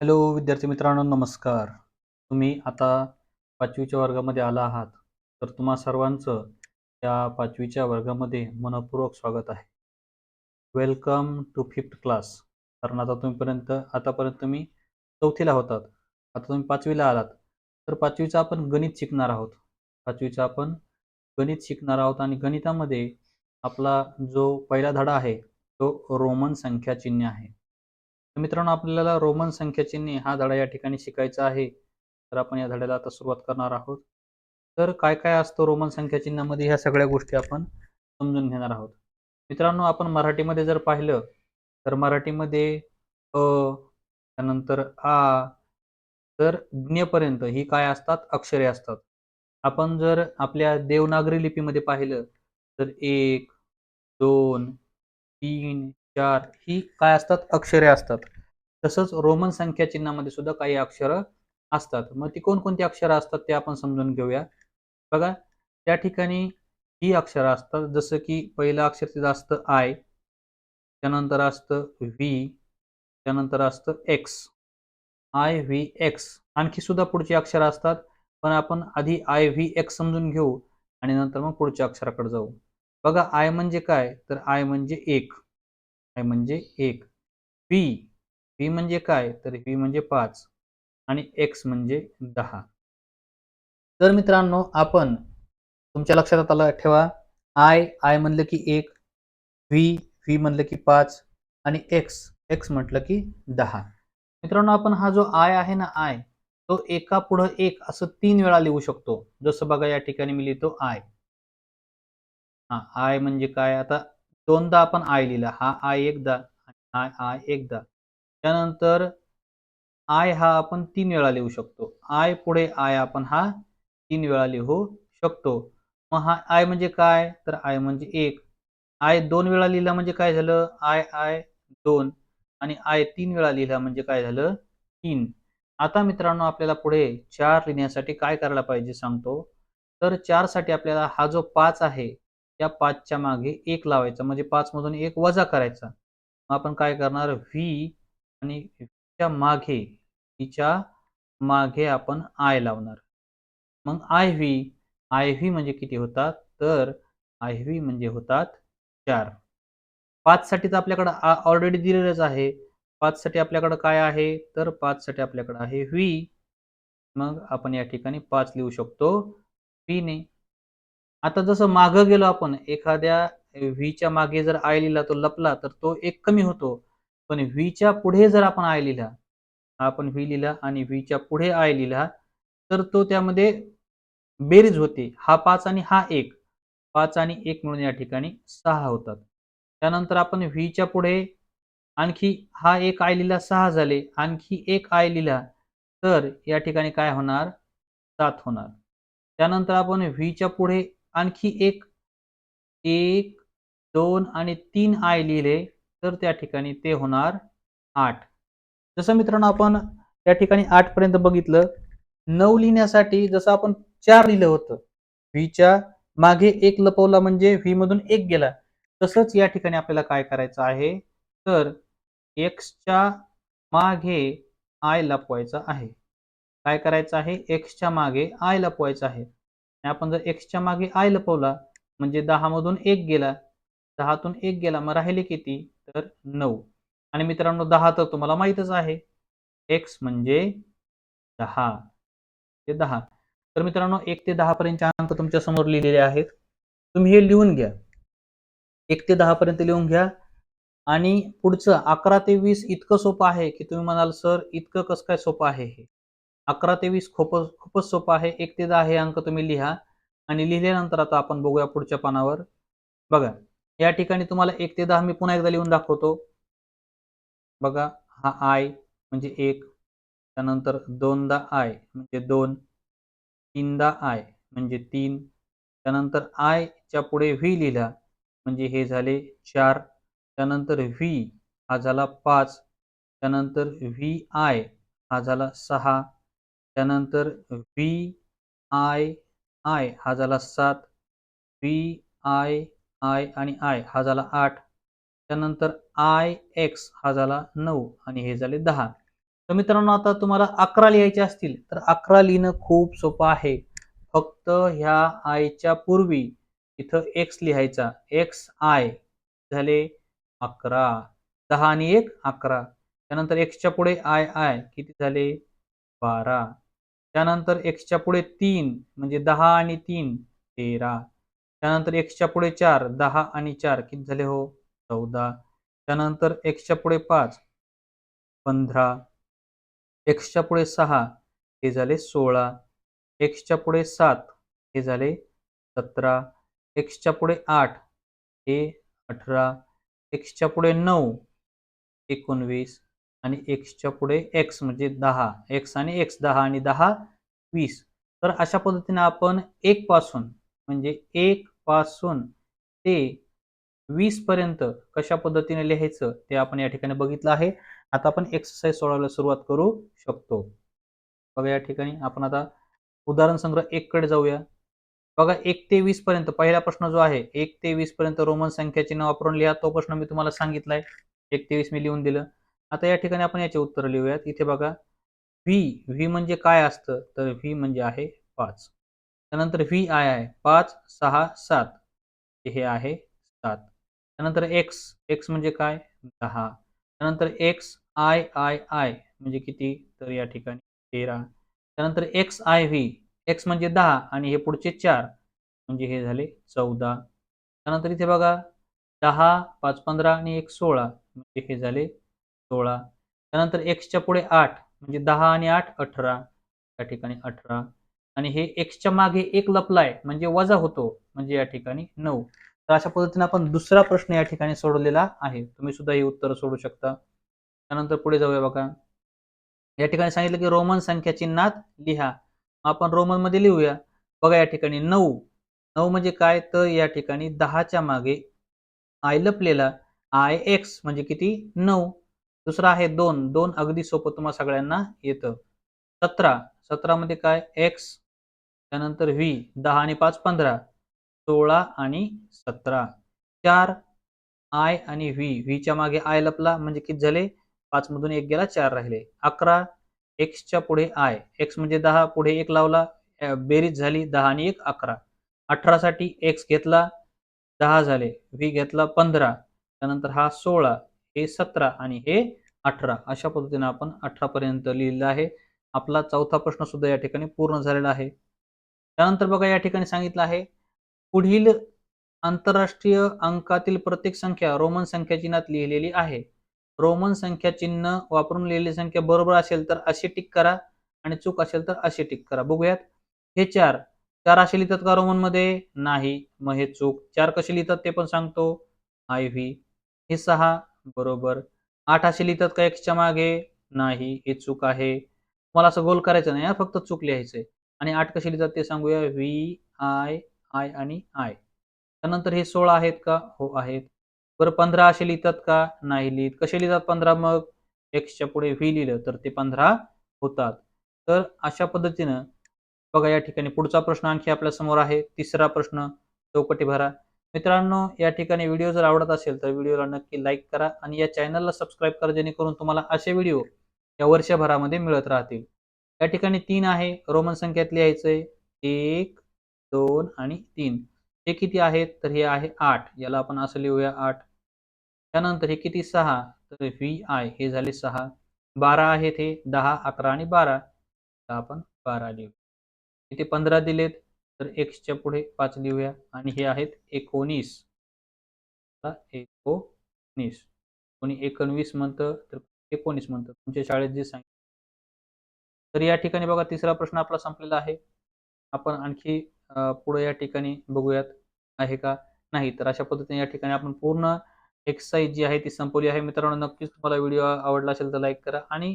Hello विद्यार्थी मित्रांनो नमस्कार. तुम्ही आता पाचवीच्या वर्गामध्ये आला आहात. तर तुम्हा सर्वांचं या पाचवीच्या वर्गामध्ये मनपूर्वक स्वागत आहे. वेलकम टू फिफ्थ क्लास कारण आता तुम्हीपर्यंत आतापर्यंत तुम्ही चौथीला होतात. आता तुम्ही पाचवीला आलात. तर पाचवीचं आपण गणित शिकणार आहोत. पाचवीचं आपण गणित शिकणार आहोत आणि गणितामध्ये आपला जो पहिला धडा आहे तो रोमन संख्या चिन्ह आहे. तर मित्रांनो आपल्याला रोमन संख्याचिन्हे हा धडा या ठिकाणी शिकायचा आहे. तर आपण या धड्याला आता सुरुवात करणार आहोत. तर काय काय असतं रोमन संख्या चिन्हामध्ये ह्या सगळ्या गोष्टी आपण समजून घेणार आहोत. मित्रांनो आपण मराठीमध्ये जर पाहिलं तर मराठीमध्ये अ त्यानंतर आ तर ज्ञपर्यंत ही काय असतात? अक्षरे असतात. आपण जर आपल्या देवनागरी लिपीमध्ये पाहिलं तर एक दोन तीन चार ही काय असतात? अक्षरे असतात. तसंच रोमन संख्या चिन्हामध्ये सुद्धा काही अक्षरं असतात. मग ती कोणकोणती अक्षरं असतात ते आपण समजून घेऊया. बघा त्या ठिकाणी ही अक्षरं असतात. जसं की पहिलं अक्षर तिथं असतं आय त्यानंतर असतं व्ही त्यानंतर असतं एक्स आय व्ही एक्स आणखी सुद्धा पुढची अक्षरं असतात. पण आपण आधी आय व्ही एक्स समजून घेऊ आणि नंतर मग पुढच्या अक्षराकडे जाऊ. बघा आय म्हणजे काय? तर आय म्हणजे एक. आय म्हणजे एक. व्ही व्ही म्हणजे काय? तर व्ही म्हणजे पाच आणि एक्स म्हणजे दहा. तर मित्रांनो आपण तुमच्या लक्षात आला ठेवा. आय आय म्हणलं की एक व्ही व्ही म्हणलं की पाच आणि एक्स एक्स म्हटलं की दहा. मित्रांनो आपण हा जो आय आहे ना आय तो एका पुढं एक असं तीन वेळा लिहू शकतो. जसं बघा या ठिकाणी मी लिहितो आय. हा आय म्हणजे काय? आता दोनदा आपण आय लिहिला. हा आय एकदा आय आय एकदा. त्यानंतर आय हा आपण तीन वेळा लिहू शकतो. आय पुढे आय आपण हा तीन वेळा लिहू शकतो. मग हा आय म्हणजे काय? तर आय म्हणजे एक. आय दोन वेळा लिहिला म्हणजे काय झालं? आय आय दोन आणि आय तीन वेळा लिहिला म्हणजे काय झालं? तीन. आता मित्रांनो आपल्याला पुढे चार लिहिण्यासाठी काय करायला पाहिजे सांगतो. तर चारसाठी आपल्याला हा जो पाच आहे त्या पाचच्या मागे एक लावायचा. म्हणजे पाच मधून एक वजा करायचा. मग आपण काय करणार? व्ही आणि च्या मागे हिच्या मागे आपण आय लावणार. मग आय व्ही आय व्ही म्हणजे किती होतात? तर आय व्ही म्हणजे होतात चार. पाच साठी तर आपल्याकडं ऑलरेडी दिलेलंच आहे. पाच साठी आपल्याकडं काय आहे? तर पाच साठी आपल्याकडं आहे व्ही. मग आपण या ठिकाणी पाच लिहू शकतो व्हीने. आता जसं मागं गेलो आपण एखाद्या व्हीच्या मागे जर आय लिहिला तो लपला तर तो एक कमी होतो. पण व्हीच्या पुढे जर आपण आय लिहिला आपण व्ही लिहिला आणि व्हीच्या पुढे आय लिहिला तर तो त्यामध्ये बेरीज होते. हा पाच आणि हा एक. पाच आणि एक म्हणून या ठिकाणी सहा होतात. त्यानंतर आपण व्हीच्या पुढे आणखी हा एक आय लिहिला सहा झाले. आणखी एक आय लिहिला तर या ठिकाणी काय होणार? सात होणार. त्यानंतर आपण व्हीच्या पुढे आणखी एक एक दोन आणि तीन आय लिहिले. तर त्या ठिकाणी ते होणार आठ. जसं मित्रांनो आपण त्या ठिकाणी आठ पर्यंत बघितलं नऊ लिहिण्यासाठी जसं आपण चार लिहिलं होतं व्हीच्या मागे एक लपवला म्हणजे व्ही मधून एक गेला तसंच या ठिकाणी आपल्याला काय करायचं आहे? तर एक्सच्या मागे आय लपवायचा आहे. काय करायचं आहे? एक्सच्या मागे आय लपवायचं आहे. आणि आपण जर एक्सच्या मागे आय लपवला म्हणजे दहा मधून एक गेला दहातून एक गेला मग राहिले किती? तर नऊ. आणि मित्रांनो दहा तर तुम्हाला माहितच आहे. एक्स म्हणजे दहा. ते दहा. तर मित्रांनो एक ते दहा पर्यंतचे अंक तुमच्यासमोर लिहिलेले आहेत. तुम्ही हे लिहून घ्या. एक ते दहा पर्यंत लिहून घ्या. आणि पुढचं अकरा ते वीस इतकं सोपं आहे की तुम्ही म्हणाल सर इतकं कसं काय सोपं आहे हे? अकरा ते वीस खूपच खूपच सोपं आहे. एक ते दहा हे अंक तुम्ही लिहा. आणि लिहिल्यानंतर आता आपण बघूया पुढच्या पानावर. बघा. या ठिकाणी तुम्हाला एक ते दहा मी पुन्हा एकदा लिहून दाखवतो. बघा हा आय म्हणजे एक त्यानंतर दोनदा आय म्हणजे दोन तीनदा आय म्हणजे तीन त्यानंतर आयच्या पुढे व्ही लिहिला म्हणजे हे झाले चार त्यानंतर व्ही हा झाला पाच त्यानंतर व्ही आय हा झाला सहा त्यानंतर व्ही आय आय हा झाला सात व्ही आय आय आणि आय हा झाला आठ. त्यानंतर आय एक्स हा झाला नऊ आणि हे झाले दहा. तर मित्रांनो आता तुम्हाला अकरा लिहायचे असतील तर अकरा लिहिणं खूप सोपं आहे. फक्त ह्या आयच्या पूर्वी इथं एक्स लिहायचा. एक्स आय झाले अकरा. दहा आणि एक अकरा. त्यानंतर एक्सच्या पुढे आय आय किती झाले? बारा. त्यानंतर एक्सच्या पुढे तीन म्हणजे दहा आणि तीन तेरा. त्यानंतर एक्सच्या पुढे चार दहा आणि चार किती झाले हो? चौदा. त्यानंतर एक्सच्या पुढे पाच पंधरा. एक्सच्या पुढे सहा हे झाले सोळा. एक्सच्या पुढे सात हे झाले सतरा. एक्सच्या पुढे आठ हे अठरा. एक्सच्या पुढे नऊ एकोणवीस. आणि एक्सच्या पुढे एक्स म्हणजे दहा. एक्स आणि एक्स दहा आणि दहा वीस. तर अशा पद्धतीने आपण एक पासून म्हणजे एक पासून ते वीस पर्यंत कशा पद्धतीने लिहायचं ते आपण या ठिकाणी बघितलं आहे. आता आपण एक्सरसाइज सोडवायला सुरुवात करू शकतो. बघा या ठिकाणी आपण आता उदाहरण संग्रह एक कडे जाऊया. बघा एक ते वीस पर्यंत पहिला प्रश्न जो आहे एक ते वीस पर्यंत रोमन संख्याचे नाव वापरून लिहा. तो प्रश्न मी तुम्हाला सांगितलाय. एक ते वीस मी लिहून दिलं. आता या ठिकाणी आपण याचे उत्तर लिहूयात. इथे बघा व्ही. व्ही म्हणजे काय असतं? तर व्ही म्हणजे आहे पाच. त्यानंतर व्ही आय आहे पाच सहा सात. हे आहे सात. त्यानंतर एक्स एक्स म्हणजे काय? दहा. त्यानंतर एक्स आय आय आय म्हणजे किती? तर या ठिकाणी तेरा. त्यानंतर एक्स आय व्ही. एक्स म्हणजे दहा आणि हे पुढचे चार म्हणजे हे झाले चौदा. त्यानंतर इथे बघा दहा पाच पंधरा आणि एक सोळा म्हणजे हे झाले सोळा. त्यानंतर एक्सच्या पुढे आठ म्हणजे दहा आणि आठ अठरा. या ठिकाणी अठरा. आणि हे एक्सच्या मागे एक लपलाय म्हणजे वजा होतो म्हणजे या ठिकाणी नऊ. तर अशा पद्धतीने आपण दुसरा प्रश्न या ठिकाणी सोडवलेला आहे. तुम्ही सुद्धा ही उत्तर सोडू शकता. त्यानंतर पुढे जाऊया बघा. या ठिकाणी सांगितलं की रोमन संख्या चिन्हात लिहा. आपण रोमनमध्ये लिहूया. बघा या ठिकाणी नऊ. नऊ म्हणजे काय? तर या ठिकाणी दहाच्या मागे आय लपलेला आय एक्स म्हणजे किती? नऊ. दुसरा आहे दोन. दोन अगदी सोपं तुम्हाला सगळ्यांना येतं. सतरा. सतरा मध्ये काय? एक्स त्यानंतर व्ही दहा आणि पाच पंधरा सोळा आणि सतरा. चार आय आणि व्ही व्हीच्या मागे आय लपला म्हणजे किती झाले? पाच मधून एक गेला चार राहिले. अकरा एक्सच्या पुढे आय. एक्स म्हणजे दहा पुढे एक लावला बेरीज झाली दहा आणि एक अकरा. अठरा साठी एक्स घेतला दहा झाले. व्ही घेतला पंधरा. त्यानंतर हा सोळा हे सतरा आणि हे अठरा. अशा पद्धतीने आपण अठरा पर्यंत लिहिलेलं आहे. आपला चौथा प्रश्न सुद्धा या ठिकाणी पूर्ण झालेला आहे. त्यानंतर बघा या ठिकाणी सांगितलं आहे पुढील आंतरराष्ट्रीय अंकातील प्रत्येक संख्या रोमन संख्या चिन्हात लिहिलेली आहे. रोमन संख्या चिन्ह वापरून लिहिलेली संख्या बरोबर असेल तर अशी टिक करा आणि चूक असेल तर अशी टिक करा. बघूयात. हे चार चार असे लिहितात का रोमनमध्ये नाही. मग हे चूक. चार कसे लिहितात ते पण सांगतो. आय व्ही हे सहा बरोबर. आठ असे लिहितात का एक्सच्या मागे? नाही. हे चूक आहे. मला असं गोल करायचं नाही फक्त चूक लिहायचंय. आणि आठ कसे लिहितात ते सांगूया. व्ही आय आय आणि आय त्यानंतर हे सोळा आहेत का? हो आहेत. बरं पंधरा असे लिहितात का? नाही लिहित. कसे लिहितात पंधरा? मग एक्सच्या पुढे व्ही लिहिलं तर ते पंधरा होतात. तर अशा पद्धतीनं बघा या ठिकाणी पुढचा प्रश्न आणखी आपल्यासमोर आहे. तिसरा प्रश्न चौकटी भरा. मित्रांनो या ठिकाणी व्हिडिओ जर आवडत असेल तर व्हिडिओला नक्की लाईक करा आणि या चॅनलला सबस्क्राईब करा जेणेकरून तुम्हाला असे व्हिडिओ या वर्षभरामध्ये मिळत राहतील. या ठिकाणी तीन आहे. रोमन संख्यात लिहायचंय एक दोन आणि तीन. हे किती आहेत? तर हे आहे आठ. याला आपण असं लिहूया आठ. त्यानंतर हे किती? सहा. तर व्ही आय. हे झाले सहा. बारा आहेत हे. दहा अकरा आणि बारा. आपण बारा लिहू. इथे पंधरा दिलेत. तर एक्सच्या पुढे पाच लिहूया. आणि हे आहेत एकोणीस. एकोणीस. कोणी एकोणवीस म्हणतं तर एकोणीस म्हणतं. तुमच्या शाळेत जे सांगितलं तर या ठिकाणी बघा तिसरा प्रश्न आपला संपलेला आहे. आपण आणखी पुढे या ठिकाणी बघूयात आहे का नाही. तर अशा पद्धतीने या ठिकाणी आपण पूर्ण एक्सरसाइज जी आहे ती संपवली आहे. मित्रांनो नक्कीच तुम्हाला व्हिडिओ आवडला असेल तर लाईक करा आणि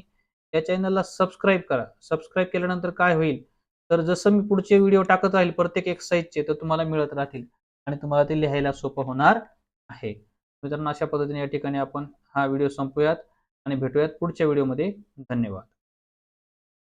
या चॅनलला सबस्क्राईब करा. सबस्क्राईब केल्यानंतर काय होईल? तर जसं मी पुढचे व्हिडिओ टाकत राहील प्रत्येक एक्सरसाइजचे तर तुम्हाला मिळत राहतील आणि तुम्हाला ते लिहायला सोपं होणार आहे. मित्रांनो अशा पद्धतीने या ठिकाणी आपण हा व्हिडिओ संपूयात आणि भेटूयात पुढच्या व्हिडिओमध्ये धन्यवाद.